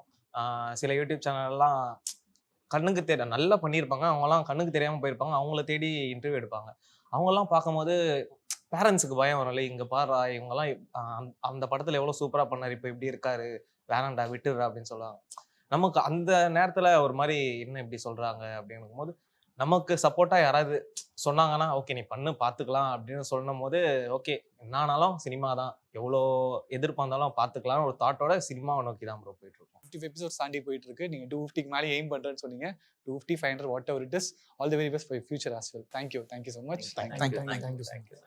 சில யூடியூப் சேனல்லாம் கண்ணுக்கு தெரிய நல்லா பண்ணியிருப்பாங்க. அவங்கலாம் கண்ணுக்கு தெரியாம போயிருப்பாங்க. அவங்கள தேடி இன்டர்வியூ எடுப்பாங்க. அவங்கெல்லாம் பார்க்கும்போது பேரண்ட்ஸுக்கு பயம் வரும்ல இங்க பாருடா இவங்கெல்லாம் அந்த- அந்த படத்துல எவ்வளவு சூப்பரா பண்ணாரு இப்போ இப்படி இருக்காரு வேணாண்டா விட்டுடுறா அப்படின்னு சொல்லுவாங்க. நமக்கு அந்த நேரத்துல ஒரு மாதிரி என்ன இப்படி சொல்றாங்க அப்படின்னும் போது நமக்கு சப்போர்ட்டா யாராவது சொன்னாங்கன்னா ஓகே நீ பண்ணு பார்த்துக்கலாம் அப்படின்னு சொல்லும் போது ஓகே என்னானாலும் சினிமா தான். எவ்வளோ எதிர்ப்பா இருந்தாலும் பார்த்துக்கலாம் ஒரு தாட்டோட சினிமாவை நோக்கி தான் ப்ரோ போயிட்டு இருக்கோம். ஃபிஃப்டி எபிசோட்ஸ் தாண்டி போயிட்டு இருக்கு. நீங்க டூ ஃபிஃப்டிக்கு மேலே எய்ம் பண்றேன்னு சொன்னீங்க. Two fifty five hundred whatever it is all the very best for future as well thank you thank you so much. Thank you thank you thank you